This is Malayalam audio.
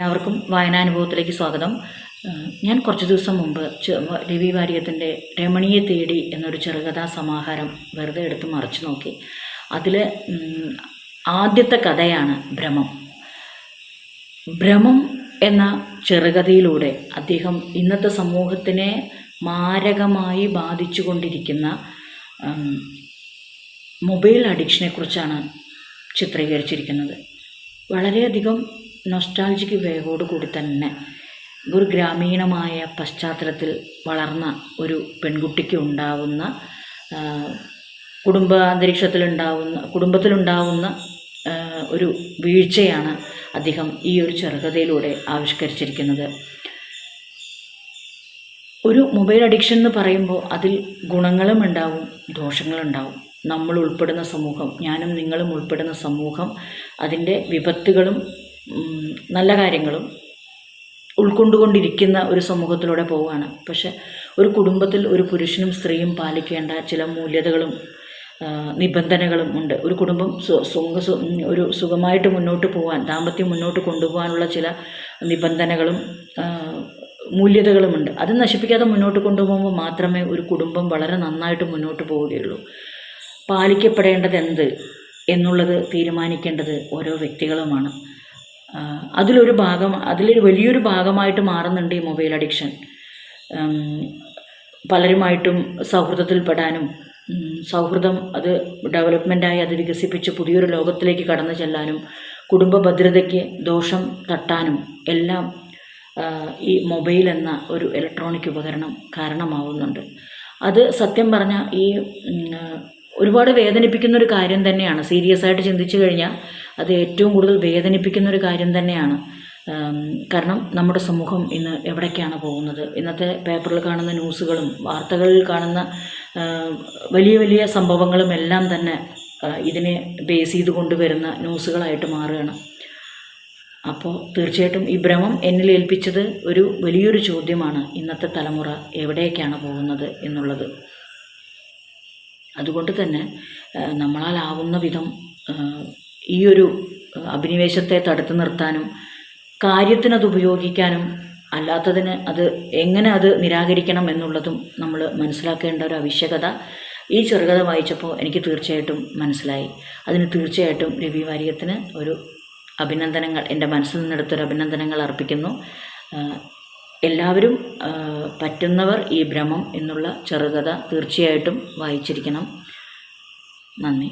എല്ലാവർക്കും വായനാനുഭവത്തിലേക്ക് സ്വാഗതം. ഞാൻ കുറച്ച് ദിവസം മുമ്പ് രവി വാര്യത്തിന്റെ രമണിയെ തേടി എന്നൊരു ചെറുകഥാ സമാഹാരം വെറുതെ എടുത്ത് മറിച്ചു നോക്കി. അതിൽ ആദ്യത്തെ കഥയാണ് ഭ്രമം. ഭ്രമം എന്ന ചെറുകഥയിലൂടെ അദ്ദേഹം ഇന്നത്തെ സമൂഹത്തിനെ മാരകമായി ബാധിച്ചുകൊണ്ടിരിക്കുന്ന കൊണ്ടിരിക്കുന്ന മൊബൈൽ അഡിക്ഷനെക്കുറിച്ചാണ് ചിത്രീകരിച്ചിരിക്കുന്നത്. വളരെയധികം നൊസ്റ്റാൾജിക്ക് വേഗോട് കൂടി തന്നെ ഒരു ഗ്രാമീണമായ പശ്ചാത്തലത്തിൽ വളർന്ന ഒരു പെൺകുട്ടിക്ക് ഉണ്ടാവുന്ന കുടുംബ കുടുംബാന്തരീക്ഷത്തിലുണ്ടാവുന്ന കുടുംബത്തിലുണ്ടാവുന്ന ഒരു വീഴ്ചയാണ് അദ്ദേഹം ഈ ഒരു ചെറുകഥയിലൂടെ ആവിഷ്കരിച്ചിരിക്കുന്നത്. ഒരു മൊബൈൽ അഡിക്ഷൻ എന്ന് പറയുമ്പോൾ അതിൽ ഗുണങ്ങളും ഉണ്ടാവും ദോഷങ്ങളുണ്ടാവും നമ്മൾ ഉൾപ്പെടുന്ന സമൂഹം ഞാനും നിങ്ങളും ഉൾപ്പെടുന്ന സമൂഹം അതിന്റെ വിപത്തുകളും നല്ല കാര്യങ്ങളും ഉൾക്കൊണ്ടുകൊണ്ടിരിക്കുന്ന ഒരു സമൂഹത്തിലൂടെ പോവുകയാണ്. പക്ഷെ ഒരു കുടുംബത്തിൽ ഒരു പുരുഷനും സ്ത്രീയും പാലിക്കേണ്ട ചില മൂല്യതകളും നിബന്ധനകളും ഉണ്ട്. ഒരു കുടുംബം സുഖ ഒരു സുഖമായിട്ട് മുന്നോട്ട് പോകാൻ ദാമ്പത്യം മുന്നോട്ട് കൊണ്ടുപോകാനുള്ള ചില നിബന്ധനകളും മൂല്യതകളുമുണ്ട് അത് നശിപ്പിക്കാതെ മുന്നോട്ട് കൊണ്ടുപോകുമ്പോൾ മാത്രമേ ഒരു കുടുംബം വളരെ നന്നായിട്ട് മുന്നോട്ട് പോവുകയുള്ളൂ. പാലിക്കപ്പെടേണ്ടത് എന്ത് എന്നുള്ളത് തീരുമാനിക്കേണ്ടത് ഓരോ വ്യക്തികളുമാണ്. അതിലൊരു ഭാഗം അതിലൊരു വലിയൊരു ഭാഗമായിട്ട് മാറുന്നുണ്ട് ഈ മൊബൈൽ അഡിക്ഷൻ. പലരുമായിട്ടും സൗഹൃദത്തിൽപ്പെടാനും സൗഹൃദം അത് ഡെവലപ്മെന്റായി അത് വികസിപ്പിച്ച് പുതിയൊരു ലോകത്തിലേക്ക് കടന്നു ചെല്ലാനും കുടുംബ ഭദ്രതയ്ക്ക് ദോഷം തട്ടാനും എല്ലാം ഈ മൊബൈൽ എന്ന ഒരു ഇലക്ട്രോണിക് ഉപകരണം കാരണമാവുന്നുണ്ട്. അത് സത്യം പറഞ്ഞാൽ ഈ ഒരുപാട് വേദനിപ്പിക്കുന്ന ഒരു കാര്യം തന്നെയാണ്. സീരിയസ് ആയിട്ട് ചിന്തിച്ചു കഴിഞ്ഞാൽ അത് ഏറ്റവും കൂടുതൽ വേദനിപ്പിക്കുന്ന ഒരു കാര്യം തന്നെയാണ്. കാരണം നമ്മുടെ സമൂഹം ഇന്ന് എവിടേക്കാണ് പോകുന്നത്? ഇന്നത്തെ പേപ്പറിൽ കാണുന്ന ന്യൂസുകളും വാർത്തകളിൽ കാണുന്ന വലിയ വലിയ സംഭവങ്ങളും എല്ലാം തന്നെ ഇതിനെ ബേസ് ചെയ്ത് കൊണ്ടുവരുന്ന ന്യൂസുകളായിട്ട് മാറുകയാണ്. അപ്പോൾ തീർച്ചയായിട്ടും ഈ ഭ്രമം എന്നിൽ ഏൽപ്പിച്ചത് ഒരു വലിയൊരു ചോദ്യമാണ് ഇന്നത്തെ തലമുറ എവിടേക്കാണ് പോകുന്നത് എന്നുള്ളത്. അതുകൊണ്ട് തന്നെ നമ്മളാലാവുന്ന വിധം ഈ ഒരു അഭിനിവേശത്തെ തടുത്തു നിർത്താനും കാര്യത്തിനത് ഉപയോഗിക്കാനും അല്ലാത്തതിന് അത് എങ്ങനെ അത് നിരാകരിക്കണം എന്നുള്ളതും നമ്മൾ മനസ്സിലാക്കേണ്ട ഒരു ആവശ്യകത ഈ ചെറുകഥ വായിച്ചപ്പോൾ എനിക്ക് തീർച്ചയായിട്ടും മനസ്സിലായി. അതിന് തീർച്ചയായിട്ടും രവി വാര്യത്തിന് ഒരു അഭിനന്ദനങ്ങൾ എന്റെ മനസ്സിൽ നിന്നെടുത്തൊരു അഭിനന്ദനങ്ങൾ അർപ്പിക്കുന്നു. എല്ലാവരും പറ്റുന്നവർ ഈ ഭ്രമം എന്നുള്ള ചെറുകഥ തീർച്ചയായിട്ടും വായിച്ചിരിക്കണം. നന്ദി.